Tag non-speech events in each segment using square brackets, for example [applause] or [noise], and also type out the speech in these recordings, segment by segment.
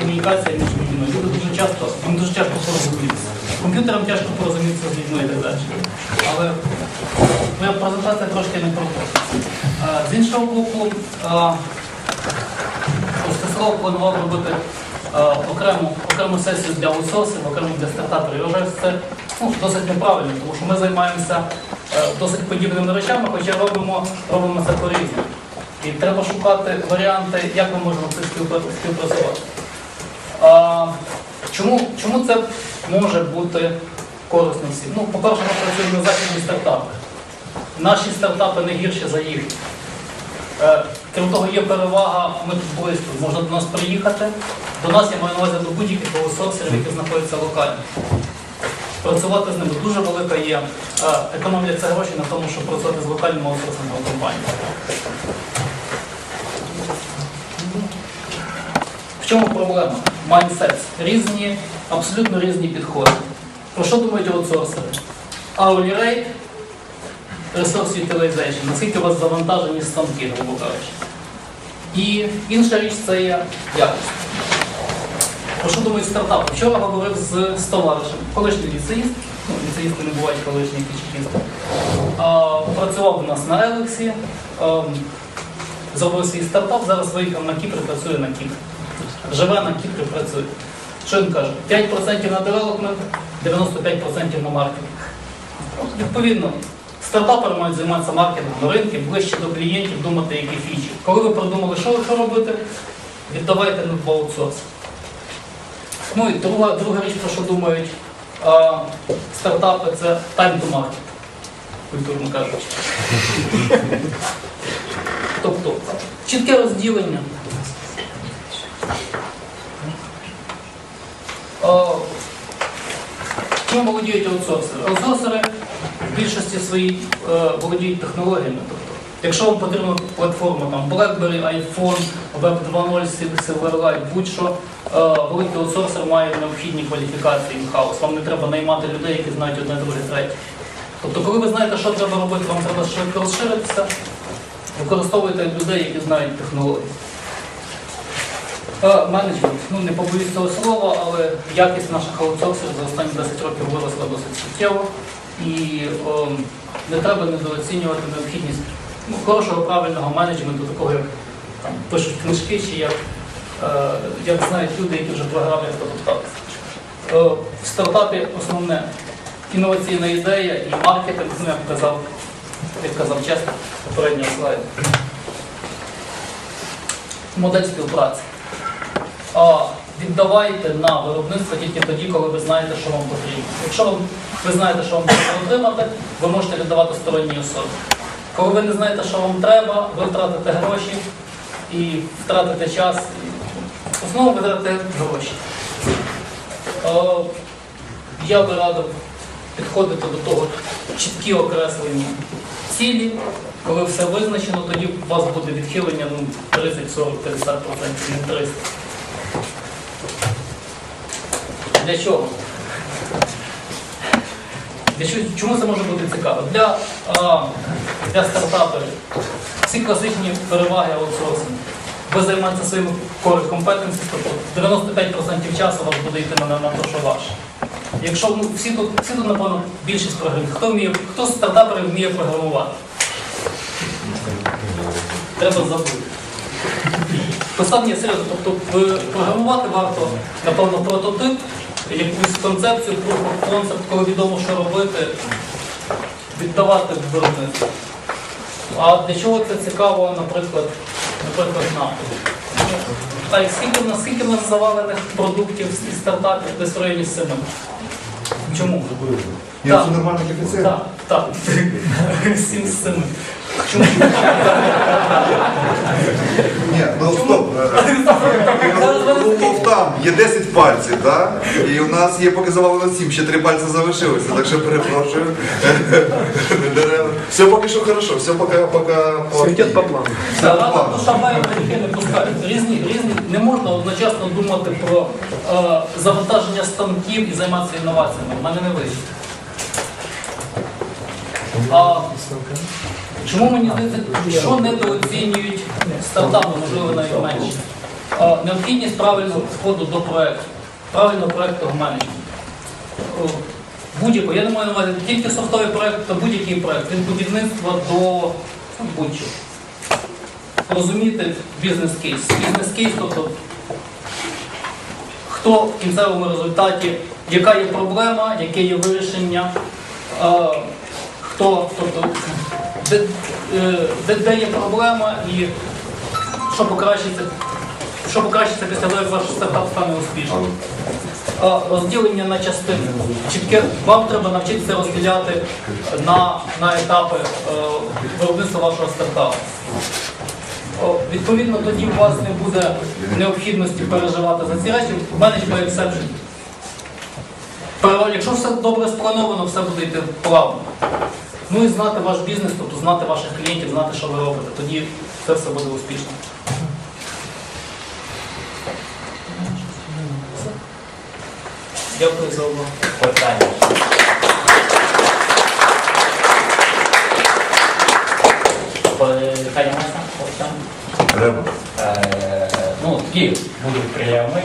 комунікація між людьми. Люди дуже часто, їм дуже часто порозумітися. Комп'ютерам тяжко порозумітися з людьми так далі. Але моя презентація трошки не про те. Е, З іншого боку, е, Стасилов планував робити е, окрему, окрему сесію для аутсорсів, окрему для стартаперів. Я вважаю, що це ну, досить неправильно, тому що ми займаємося е, досить подібними речами, хоча робимо, робимо це по-різному. І треба шукати варіанти, як ми можемо це співпрацювати. А, чому, чому це може бути корисно всім? Ну, по-перше, ми працюємо на західні стартапи. Наші стартапи не гірші за їхні. Е, Крім того, є перевага, ми тут близько, можна до нас приїхати. До нас я маю на увазі до будь-яких аутсорсерів, які знаходяться локально. Працювати з ними дуже велика є. е, Економія це гроші на тому, щоб працювати з локальними аутсорсинговими компаніями. В чому проблема? Майндсет. Різні, абсолютно різні підходи. Про що думають аутсорсери? Hourly rate, resource utilization, наскільки у вас завантажені станки, грубо кажучи. І інша річ це є якість. Про що думають стартапи? Вчора говорив з, товаришем, колишній ліцеїст, ну, ліцеїсти не бувають колишні. А, Працював у нас на Елексі, ем, зробив свій стартап, зараз виїхав на Кіпр, працює на Кіпр. Живе на Кіпрі, працює. Що він каже? 5% на девелопмент, 95% на маркетинг. Відповідно, стартапери мають займатися маркетингом ринки, ближче до клієнтів, думати, які фічі. Коли ви придумали, що ви робити, віддавайте на аутсорс. Ну і друга, друга річ, про що думають а, стартапи, це time to market, культурно кажучи. [laughs] Тобто чітке розділення. А, Чим володіють аутсорсери? Аутсорсери в більшості своїй е, володіють технологіями. Тобто, якщо вам потрібна платформа там BlackBerry, iPhone, Web 2.0, Silverlight, будь-що, е, великий аутсорсер має необхідні кваліфікації in-house. Вам не треба наймати людей, які знають одне, друге, третє. Тобто, коли ви знаєте, що треба робити, вам треба швидко розширитися, використовуйте людей, які знають технології. Е, Менеджмент. Ну не побоюсь цього слова, але якість наших аутсорсерів за останні 10 років виросла досить суттєво. І ем, не треба недооцінювати необхідність ну, хорошого правильного менеджменту, такого як там, пишуть книжки, чи як, е, як знають люди, які вже як потопталися. Е, в стартапі основне інноваційна ідея і маркетинг, ну, як казав, як казав чесно, попереднього слайду. Модель співпраці. А, віддавайте на виробництво тільки тоді, коли ви знаєте, що вам потрібно. Якщо ви, знаєте, що вам потрібно отримати, ви можете віддавати сторонній особі. Коли ви не знаєте, що вам треба, ви втратите гроші і втратите час. В основному ви втратите гроші. Я би радив підходити до того чіткі окреслені цілі. Коли все визначено, тоді у вас буде відхилення ну, 30, 40, 50%, не 300. Для чого? Для чого? Чому це може бути цікаво? Для, а, для стартаперів всі класичні переваги аутсорсингу. Ви займаєтеся своїми core competencies, тобто 95% часу вас буде йти на, на те, що ваше. Якщо ну, всі тут, всі тут, напевно, більшість програмів. Хто вміє, хто з стартаперів вміє програмувати? Треба забути. Писання серйозно, тобто е, програмувати варто, напевно, прототип, якусь концепцію, proof of коли відомо, що робити, віддавати в виробництво. А для чого це цікаво, наприклад, наприклад, нам? Та й скільки, наскільки в нас завалених продуктів і стартапів десь в районі 7? Чому? Це нормальний коефіцієнт. Так, так. [laughs] 7 з 7. Ні, ну стоп. Е, е, ну, Лупов там, є 10 пальців, так? І у нас є, поки завалено 7, ще 3 пальці залишилися, так що перепрошую. Все поки що хорошо, все поки... поки, Все йде по плану. Завала душова і манекени. Різні, різні. Не можна одночасно думати про е, завантаження станків і займатися інноваціями. У мене не вийшло. А, чому мені здається, що недооцінюють стартапи, можливо, навіть менше? Необхідність правильного підходу до проекту, правильного проектного менеджменту. Будь-якого, я не маю на увазі тільки софтовий проект, а будь-який проект від будівництва до будь-чого. Розуміти бізнес-кейс. Бізнес-кейс, тобто хто в кінцевому результаті, яка є проблема, яке є вирішення, хто, тобто, де, е, де, де є проблема і що покращиться, що покращиться після того, як ваш стартап стане успішним. Розділення на частини. Чітке вам треба навчитися розділяти на, на етапи е, виробництва вашого стартапу. Відповідно, тоді у вас не буде необхідності переживати за ці речі. Manage by exception. Якщо все добре сплановано, все буде йти плавно. Ну і знати ваш бізнес, тобто знати ваших клієнтів, знати, що ви робите. Тоді це все буде успішно. Дякую за увагу. Питання. Питання можна? Олександр? Треба. Е, ну, такі будуть прийоми.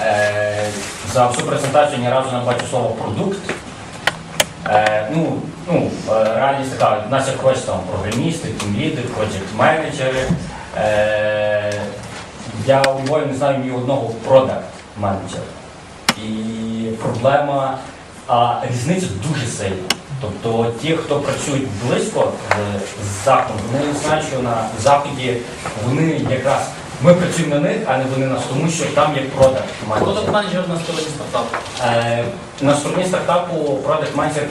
Е, за всю презентацію ні разу не бачу слово продукт. Е, ну, ну, е, реальність така, в нас ось там програмісти, тімліди, проєкт менеджери. Е, я у Львові не знаю ні одного продакт менеджера. І проблема, а різниця дуже сильна. Тобто ті, хто працюють близько з- з заходом, вони знають, що на заході вони якраз ми працюємо на них, а не вони нас, тому що там є продакт Продакт менеджер. менеджер на стороні стартапу. Е, На стороні стартапу продакт менеджер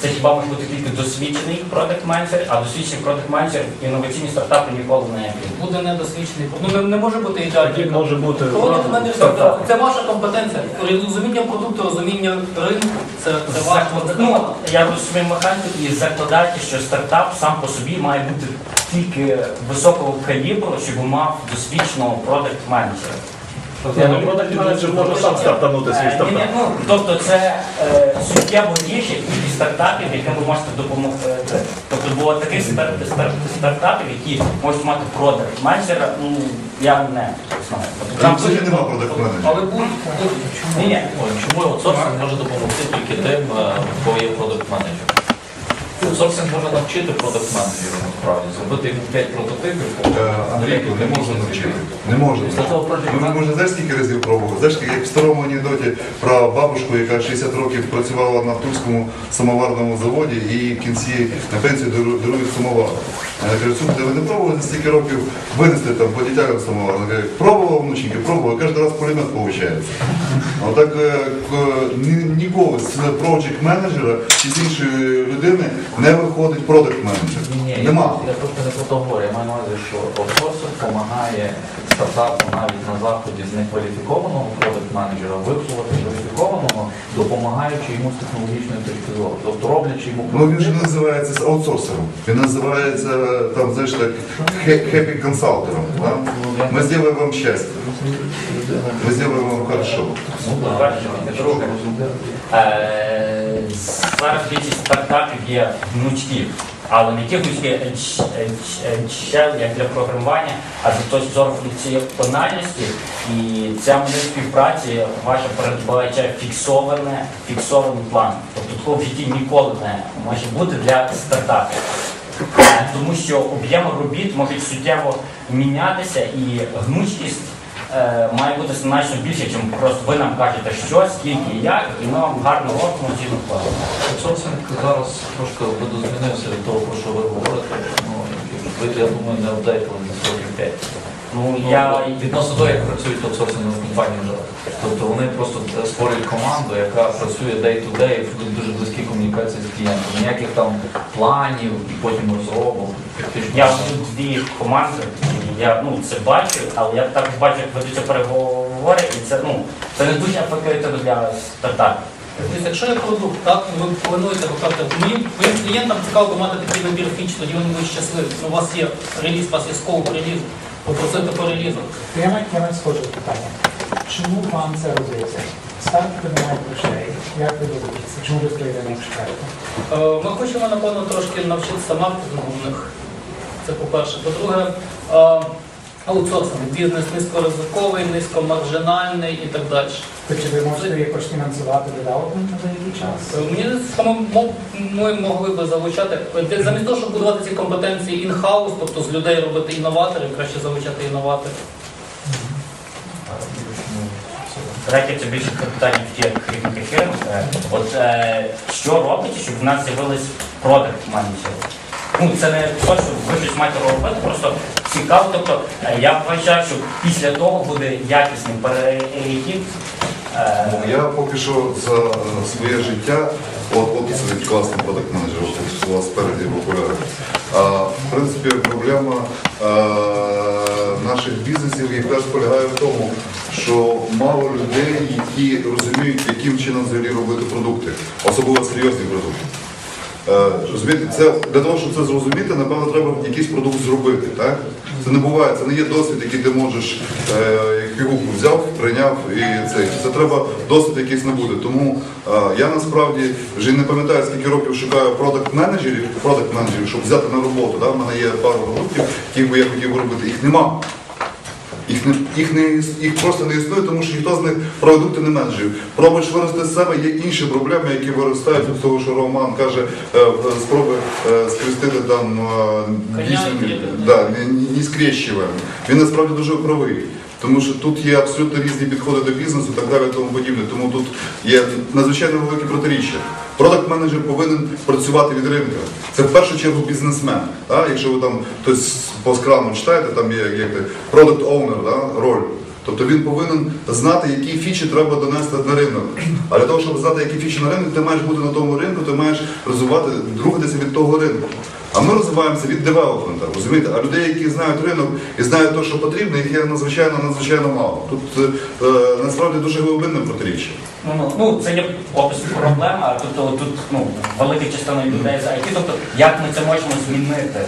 це хіба може бути тільки досвідчений продакт менеджер, а досвідчений продакт менеджер інноваційні стартапи ніколи не. Буде недосвідчений. Ну не, не може бути ідеальний. Тоді може бути Продакт менеджер стартап. це ваша компетенція. Розуміння продукту, розуміння ринку це, це ваш Заклад- Ну, я розумію механіку і закладати, що стартап сам по собі має бути тільки високого калібру, щоб мав досвідченого продакт менеджера. Ні, ну продакт менеджер може сам стартанути свій Е, стартап. ну, тобто це е, суттєво ріже кількість стартапів, яким ви можете допомогти. Тобто було таких стар- стар- стартапів, які можуть мати продакт менеджера, ну я не знаю. Тобто, Там взагалі нема продакт менеджера. Але будуть. будуть. ні, ні. Чому аутсорсинг може допомогти тільки тим, е, хто є продакт менеджером? Аутсорсинг можна навчити продакт менеджера насправді, зробити йому 5 прототипів. Е, не можна навчити. Не можна. Після того project Ми, ми вже знаєш, скільки разів пробували. Знаєш, як в старому анекдоті про бабушку, яка 60 років працювала на Тульському самоварному заводі і в кінці на пенсію дару- дарують самовар. Слухайте, ви не пробували стільки років винести там по дітям самовар? Вона каже, пробував, внученьки, пробував, кожен раз пулемет виходить. Отак е, ні- ніколи з проджект менеджера чи з іншої людини не виходить продакт менеджер. Нема. я просто не про то говорю. Я маю на увазі, що аутсорсинг допомагає стартапу навіть на заході з некваліфікованого продакт менеджера виховувати кваліфікованого, допомагаючи йому з технологічної точки зору. Тобто роблячи йому Ну він же не називається аутсорсером. Він називається там, знаєш, так, хеппі консалтером. Ми зробимо вам щастя. Ми зробимо вам хорошо. Ну. Е, Зараз більшість стартапів є гнучкі, але не ті гнучкі ч- ч- е, ще як для програмування, а з точки зору функціональності. І ця модель співпраці ваша передбачає фіксоване, фіксований план. Тобто такого в житті ніколи не може бути для стартапів. Тому що об'єми робіт можуть суттєво мінятися і гнучкість е, має бути значно більше, ніж просто ви нам кажете, що, скільки, як, і ми вам гарно робимо ці накладемо. Аутсорсинг зараз трошки видозмінився від того, про що ви говорите. Ну, ви, я думаю, не апдейтили на 45. Ну, Ну, я відносно того, як працюють аутсорсингові компанії вже. Тобто вони просто створюють команду, яка працює day-to-day в дуже близькій комунікації з клієнтом. Ніяких там планів і потім розробок. Фактично. я дві команди, я ну, це бачу, але я також бачу, як ведуться переговори, і це, ну, це не дуже ефективно для стартапів. Тобто, якщо є продукт, так, ви плануєте викликати, моїм, моїм клієнтам цікаво мати такий набір фіч, тоді вони будуть щасливі. У вас є реліз, у вас є скоуп релізу, попросити по релізу. Я маю, я схоже питання. Чому вам це робиться? Стартери немає грошей. Як ви добитеся? Чому ви прийдете не чекаєте? Е, Ми хочемо, напевно, трошки навчитися маркетингу в них. Це по-перше. По-друге, е, Аутсорсинг, бізнес низькоризиковий, низькомаржинальний і так далі. То чи ви можете якось фінансувати девелопмент на деякий час? Мені що ми, могли би залучати замість того, щоб будувати ці компетенції інхаус, тобто з людей робити інноваторів, краще залучати інноваторів. Третє це більше питання в тих рівних фірм. Е, От е, що робите, щоб в нас з'явились продакт менеджери? Ну це не то, що ви щось маєте робити, просто цікаво. Тобто е, я вважаю, що після того буде якісний перехід. Е, Ну, Я поки що за е, своє життя, от, от сидить класний продакт менеджер, у вас спереді в окулярах. В принципі, проблема наших бізнесів якраз полягає в тому, що мало людей, які розуміють, яким чином взагалі робити продукти, особливо серйозні продукти. Е, Розумієте, це для того, щоб це зрозуміти, напевно, треба якийсь продукт зробити. Так? Це не буває, це не є досвід, який ти можеш, е, як взяв, прийняв і це. Це треба досвід якийсь не буде. Тому е, я насправді вже не пам'ятаю, скільки років шукаю продакт менеджерів продакт менеджерів, щоб взяти на роботу. Да? У мене є пару продуктів, яких би я хотів робити. Їх нема. Їх не їх не їх просто не існує, тому що ніхто з них продукти не менеджує. Пробуєш вирости з себе, є інші проблеми, які виростають від того, що Роман каже, е, спроби е, скрестити там е, дійсно, да, не. Він насправді дуже правий. Тому що тут є абсолютно різні підходи до бізнесу так далі, тому подібне. Тому тут є надзвичайно велике протиріччя. Продакт менеджер повинен працювати від ринку. Це в першу чергу бізнесмен. Так? Якщо ви там хтось по скраму читаєте, там є як продакт оунер, да? роль. Тобто він повинен знати, які фічі треба донести на ринок. А для того, щоб знати, які фічі на ринок, ти маєш бути на тому ринку, ти маєш розвивати, рухатися від того ринку. А ми розвиваємося від девелопмента, розумієте? А людей, які знають ринок і знають те, що потрібно, їх є надзвичайно надзвичайно мало. Тут е, насправді дуже глибинне протиріччя. Ну, ну, ну, це є опис проблеми, а тут, тут ну, велика частина людей за IT, тобто як ми це можемо змінити?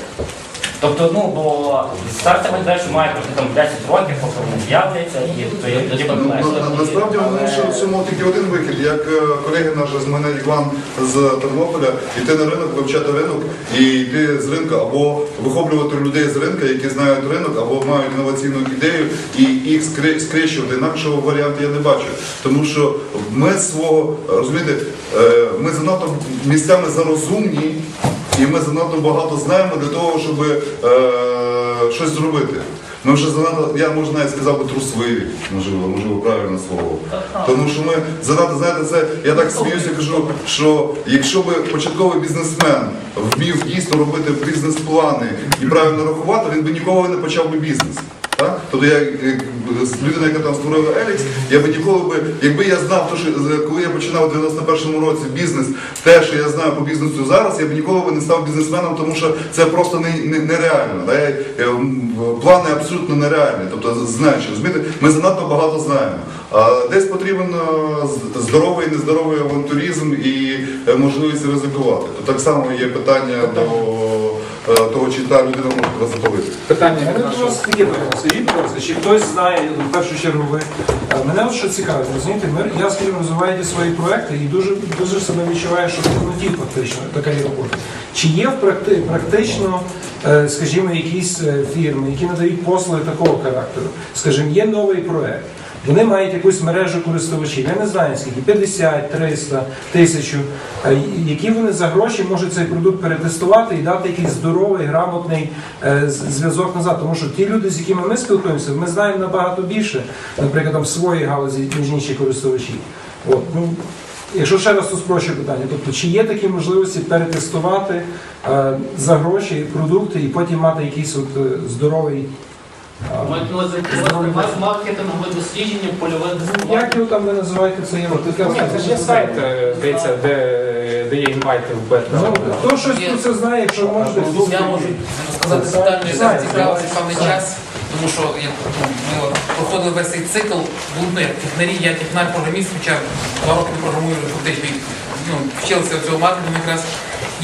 Тобто, ну, бо старця медведь має пройти там 10 років, поки вони з'являться, і то є тоді Ну, Насправді вони ще в цьому тільки один вихід. Як е, колеги наші з мене Іван з Тернополя, йти на ринок, вивчати ринок і йти з ринку, або вихоплювати людей з ринку, які знають ринок, або мають інноваційну ідею, і їх скре- скрещувати. Інакшого варіанту я не бачу. Тому що ми свого розумієте, е, ми занадто місцями зарозумні, і ми занадто багато знаємо для того, щоб е, щось зробити. Ми вже занадто, я можу навіть сказав би трусливі, можливо, можливо, правильне слово. Тому що ми занадто, знаєте, це я так сміюся, кажу, що якщо би початковий бізнесмен вмів дійсно робити бізнес-плани і правильно рахувати, він би ніколи не почав би бізнес. Тобто я як людина, яка там створила Елікс, я би ніколи би, якби я знав, то, що коли я починав у 91-му році бізнес, те, що я знаю по бізнесу зараз, я б ніколи би не став бізнесменом, тому що це просто не, не, нереально. Да? Я- я, плани абсолютно нереальні. Тобто, знаючи, розумієте, ми занадто багато знаємо. А десь потрібен е, здоровий і нездоровий авантуризм і е, можливість ризикувати. То так само є питання до е, того, чи та людина може запалити. Питання мене до вас таке ласка, чи хтось знає, ну, в першу чергу ви. е, Мене от що цікавить, розумієте, ми, я скажімо, розвиваю свої проекти і дуже, дуже себе відчуваю, що це не фактично така є робота. Чи є в практи, практично, е, скажімо, якісь е, фірми, які надають послуги такого характеру? Скажімо, є новий проект. Вони мають якусь мережу користувачів. Я не знаю скільки 50, 300, 1000. Е, Які вони за гроші можуть цей продукт перетестувати і дати якийсь здоровий, грамотний е, зв'язок назад. Тому що ті люди, з якими ми спілкуємося, ми знаємо набагато більше, наприклад, там в своїй галузі, ніж інші користувачі. От, ну, Якщо ще раз то спрощую питання, тобто чи є такі можливості перетестувати е, за гроші продукти і потім мати якийсь от здоровий Мають на увазі вас маркетингове дослідження, польове як тестування. його там ви називаєте це є? Ні, це ж є сайт, е, здається, де, де є інвайти в бета. Ну, хто щось про це знає, якщо можете. Я можу сказати Це детально, я цікавився певний час, тому що я, ну, ми от проходили весь цей цикл, був, ну, технарі, я технар-програміст, хоча два роки не програмую вже фактично, ну, вчилися цього маркетингу якраз.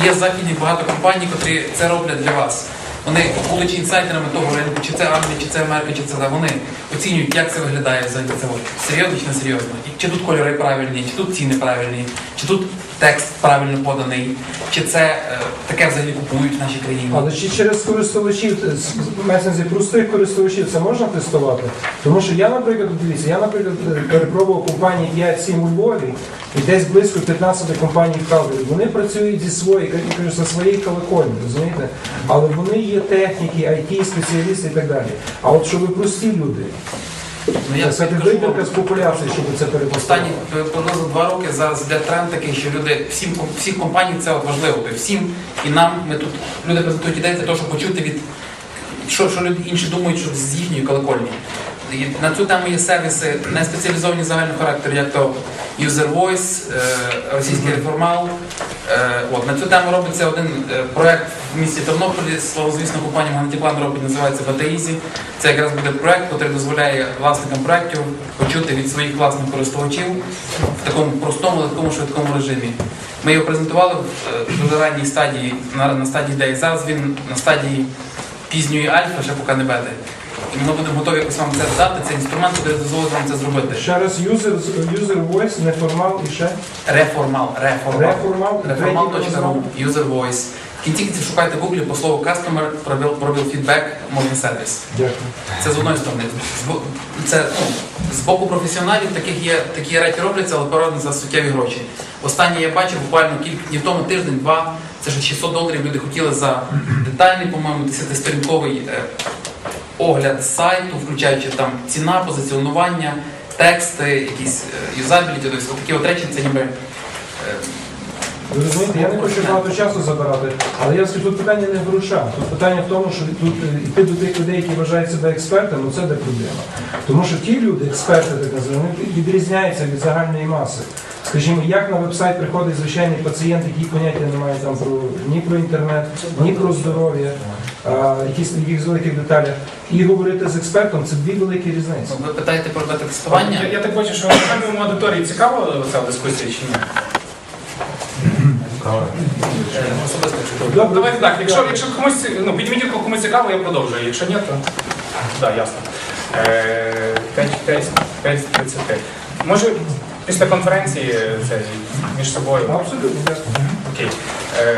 Є західні багато компаній, котрі це роблять для вас. Вони, будучи інсайдерами того ринку, чи це Англія, чи це Америка, чи це вони оцінюють, як це виглядає за це серйозно чи не серйозно. Чи тут кольори правильні, чи тут ціни правильні, чи тут текст правильно поданий, чи це е, таке взагалі купують в нашій країні. Але чи через користувачів, е, месенджі простих користувачів це можна тестувати? Тому що я, наприклад, дивіться, я, наприклад, е, перепробував компанії 5-7 у Львові і десь близько 15 компаній в Калгарі. Вони працюють зі своєї, зі своєї колокольні, розумієте? Але вони є техніки, IT, спеціалісти і так далі. А от щоб прості люди, Ну, я це тобі з популяції, щоб це Останні перепостати. е, два роки зараз йде тренд такий, що люди всім всіх компаній це от важливо. Тобто всім і нам ми тут люди презентують ідеї для того, щоб почути від що, що люди інші думають, що з їхньої колокольні. І на цю тему є сервіси не спеціалізовані загального характеру, як то User Voice, е, російський реформал. Е, От, на цю тему робиться один е, проект в місті Тернополі, славозвісна компанія Магнітіплан робить, називається Батаїзі. Це якраз буде проект, який дозволяє власникам проєктів почути від своїх власних користувачів в такому простому, легкому, швидкому режимі. Ми його презентували в дуже ранній стадії, на, на стадії ідеї. Зараз він на стадії пізньої альфа, ще поки не бети. І ми будемо готові якось вам це дати, цей інструмент, який дозволить вам це зробити. Ще раз user, user voice, неформал і ще Реформал, реформал. реформал, третій user voice. В кінці шукайте в гуглі по слову customer, пробіл, пробіл feedback, мовний сервіс. Дякую. Це з одної сторони. З Це ну, з боку професіоналів таких є такі речі робляться, але порядно за суттєві гроші. Останнє я бачив буквально кілька днів тому тиждень-два. Це ж 600 доларів люди хотіли за детальний, по-моєму, 10-сторінковий е, огляд сайту, включаючи там ціна, позиціонування, тексти, якісь е, юзабіліті, тобто такі от речі, це ніби. Ви розумієте, я не хочу багато часу забирати, але я скажу, тут питання не в грошах. Тут питання в тому, що тут е, йти до тих людей, які вважають себе експертами, ну це де проблема. Тому що ті люди, експерти так називаємо, вони відрізняються від загальної маси. Скажімо, як на веб-сайт приходить звичайний пацієнт, який поняття не має там про ні про інтернет, ні про здоров'я, якісь якихось великих деталях, і говорити з експертом це дві великі різниці. Ви питаєте про бета-тестування? Я, я так бачу, що загальному аудиторії цікава ця дискусія чи ні? Е, Добре, Давайте так, якщо, якщо комусь ну, підніміть руку, комусь цікаво, я продовжую. Якщо ні, то так, ясно. Е, 5.35. Може після конференції це між собою. абсолютно. Окей. Е,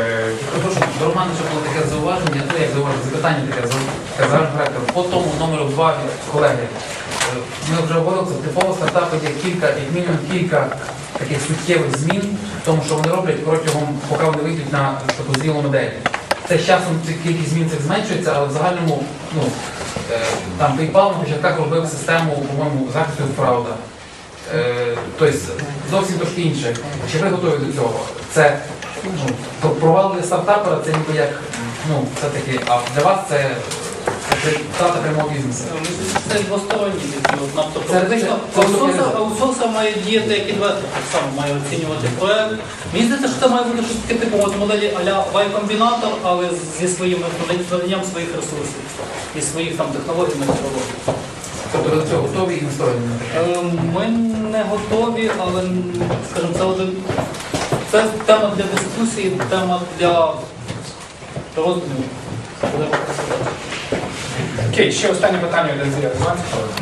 Прошу, до Романа ще було таке зауваження, ну як зауваження, запитання таке за- таке загального характеру. По тому номеру 2 від колеги. Ми вже говорили, це типово стартапи є кілька, мінімум кілька таких суттєвих змін в тому, що вони роблять протягом, поки вони вийдуть на таку зрілу модель. Це з часом кількість змін цих зменшується, але в загальному, ну, е, там PayPal на початках робив систему, по-моєму, захисту правда. Е, Тобто зовсім трошки інше. Чи ви готові до цього? Це ну, провал для стартапера це ніби як, ну, все-таки, а для вас це, це втрата прямого бізнесу. Це Тобто, Це це аутсорсер, локалізація. аутсорсер має діяти як інвестор, так само має оцінювати проект. Мені здається, що це має бути щось таке типу от моделі а-ля Y-комбінатор, але зі своїм наданням своїх ресурсів і своїх там технологій методологій. Тобто до цього готові і настроєні на? Е, Ми не готові, але скажімо, це один це тема для дискусії, тема для роздумів. Окей, ще останнє питання для.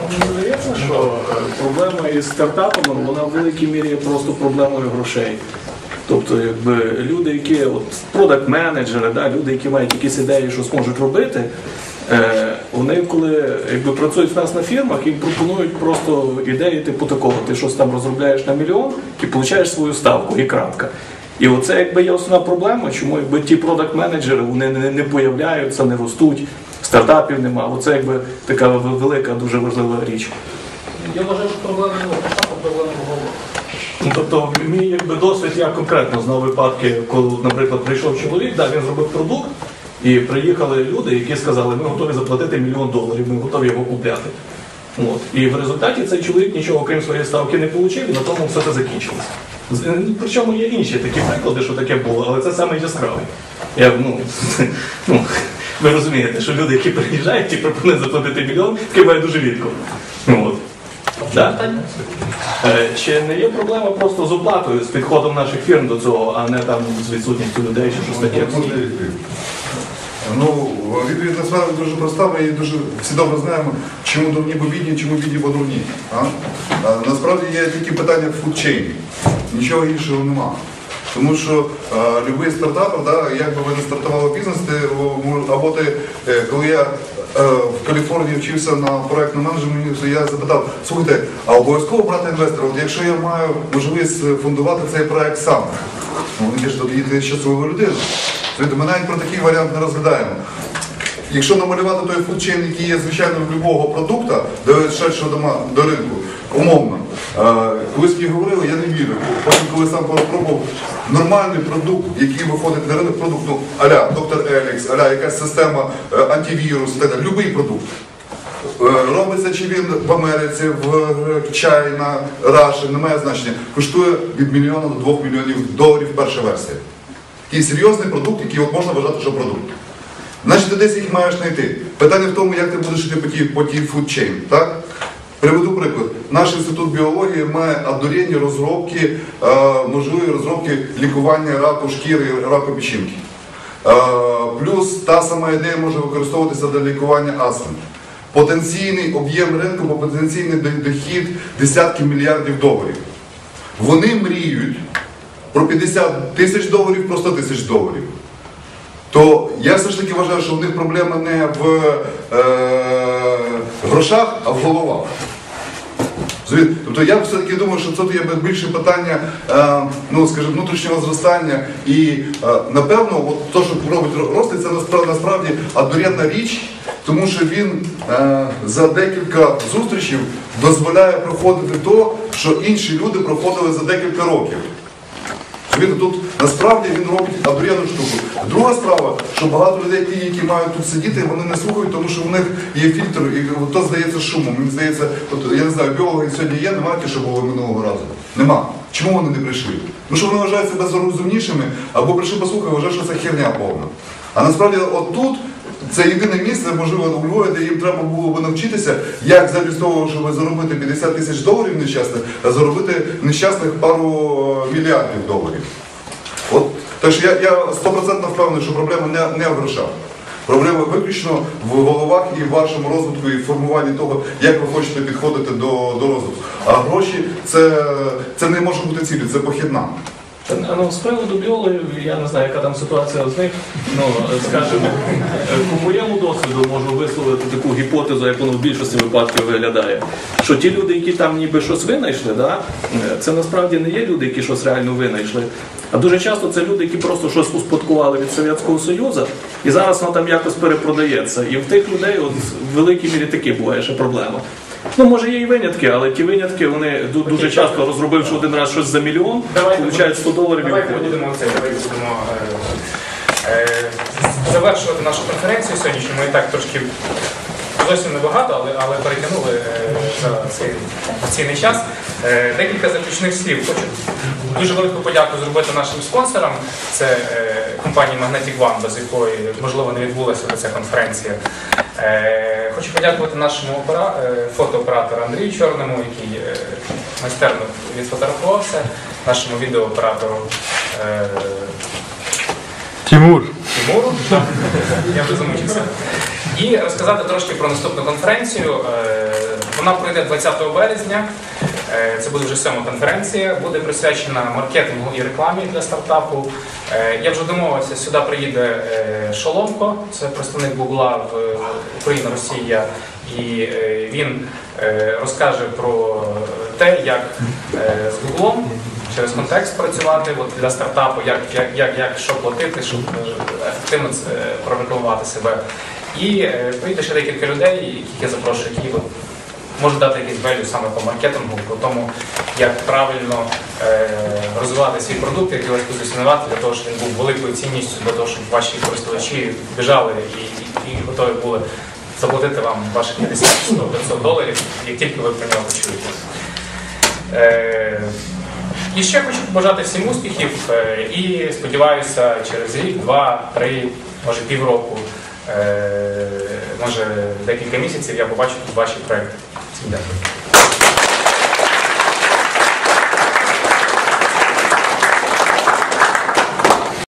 Мені здається, що проблема із стартапами, вона в великій мірі є просто проблемою грошей. Тобто, якби люди, які от продакт-менеджери, да, люди, які мають якісь ідеї, що зможуть робити, е, вони коли якби працюють в нас на фірмах, їм пропонують просто ідеї, типу такого, ти щось там розробляєш на мільйон і получаєш свою ставку і крапка. І оце якби є основна проблема, чому якби ті продакт-менеджери вони не, не появляються, не ростуть, стартапів нема. Оце якби така велика, дуже важлива річ. Я вважаю, що проблема проблема в голові. Ну, тобто, мій якби досвід я конкретно знав випадки, коли, наприклад, прийшов чоловік, да, він зробив продукт, і приїхали люди, які сказали, ми готові заплатити мільйон доларів, ми готові його купляти. От. І в результаті цей чоловік нічого крім своєї ставки не отримав, і на тому все це закінчилось. Е, Причому є інші такі приклади, що таке було, але це саме яскравий. Я, ну, [laughs] ну, ви розумієте, що люди, які приїжджають і пропонують заплатити мільйон, таке буває дуже рідко. Ну, от. Да? Е, Чи не є проблема просто з оплатою, з підходом наших фірм до цього, а не там з відсутністю людей чи щось таке? Ну, відповідь насправді дуже проста, ми її дуже всі добре знаємо, чому дурні бо бідні, чому бідні бо дурні. А? А, насправді є тільки питання food chain. Нічого іншого нема. Тому що е, любий стартап, да, як би ви не стартували бізнес, ти, або ти, е, коли я е, в Каліфорнії вчився на проектному менеджменті, я запитав, слухайте, а обов'язково брати інвестора, от якщо я маю можливість фундувати цей проект сам, ну, він ж тоді ти щасливу людину. Ми навіть про такий варіант не розглядаємо. Якщо намалювати той фудчейн, який є звичайно в будь-якого продукту, до шедшого дома до ринку, умовно. Е, Колись говорили, я не вірю. Потім, коли сам попробував нормальний продукт, який виходить на ринок, продукт, ну, аля доктор Елікс, аля якась система е, антивірус, будь-який продукт. Е, Робиться чи він в Америці, в Чайна, Раші, немає значення. Коштує від мільйона до двох мільйонів доларів перша версія. Такий серйозний продукт, який можна вважати, що продукт. Значить, ти десь їх маєш знайти. Питання в тому, як ти будеш йти по тій, так? Приведу приклад. Наш інститут біології має одурінні розробки, е, можливі розробки лікування раку шкіри і раку печінки. Е, плюс та сама ідея може використовуватися для лікування астми. Потенційний об'єм ринку, потенційний дохід десятки мільярдів доларів. Вони мріють про 50 тисяч доларів, про 100 тисяч доларів то я все ж таки вважаю, що в них проблема не в е, грошах, а в головах. Тобто я все-таки думаю, що це є більше питання е, ну, скажімо, внутрішнього зростання. І е, напевно, от то, що робить Рости, це насправді, адорядна річ, тому що він е, за декілька зустрічей дозволяє проходити то, що інші люди проходили за декілька років. Він тут насправді він робить обрядну штуку. Друга справа, що багато людей, ті, які мають тут сидіти, вони не слухають, тому що в них є фільтр, і то здається шумом. Мені здається, от я не знаю, біологи сьогодні є, немає ті, що було минулого разу. Нема. Чому вони не прийшли? Тому що вони вважають себе розумнішими, або прийшли послухати, вважають, що це херня повна. А насправді отут це єдине місце, можливо, у Львові, де їм треба було би навчитися, як замість того, щоб заробити 50 тисяч доларів нещасних, а заробити нещасних пару мільярдів доларів. От, так що я, я стопроцентно впевнений, що проблема не, не в грошах. Проблема виключно в головах і в вашому розвитку і формуванні того, як ви хочете підходити до, до розвитку. А гроші це, це не може бути цілі, це похідна. Ну, з приводу біологів, я не знаю, яка там ситуація з них. Ну, скажімо, по моєму досвіду можу висловити таку гіпотезу, як воно в більшості випадків виглядає. Що ті люди, які там ніби щось винайшли, да, це насправді не є люди, які щось реально винайшли. А дуже часто це люди, які просто щось успадкували від Совєтського Союзу, і зараз воно там якось перепродається. І в тих людей от, в великій мірі таки буває ще проблема. Ну, може, є і винятки, але ті винятки, вони ду- дуже часто розробивши один раз щось за мільйон, получають 100 доларів і Давайте виходять. будемо це, давайте будемо е, е, завершувати нашу конференцію сьогоднішню. Ми і так трошки зовсім небагато, але, але перетягнули е, за цей цінний час. Декілька заключних слів. Хочу дуже велику подяку зробити нашим спонсорам. Це компанія Magnetic One, без якої можливо не відбулася ця конференція. Е, хочу подякувати нашому е, фотооператору Андрію Чорному, який е, майстерно відфотографувався, нашому відеооператору. Тимур. Тимуру. Я вже замучився. І розказати трошки про наступну конференцію. Вона пройде 20 березня. Е, Це буде вже сьома конференція. Буде присвячена маркетингу і рекламі для стартапу. Е, Я вже домовився, сюди приїде е, Шоломко, це представник Гугла в Україна, Росія. І він розкаже про те, як з Гуглом через контекст працювати от для стартапу, як, як, як, як що платити, щоб ефективно прорекламувати себе. І прийде ще декілька людей, яких я запрошую, які от, можуть дати якийсь value саме по маркетингу, по тому, як правильно е, розвивати свій продукт, як його позиціонувати для того, щоб він був великою цінністю, для того, щоб ваші користувачі біжали і, і, і готові були заплатити вам ваші 50 100 500 доларів, як тільки ви про нього почуєте. Е, і ще хочу побажати всім успіхів е, і сподіваюся, через рік, два, три, може півроку, е, може декілька місяців я побачу тут ваші проекти. Всім дякую.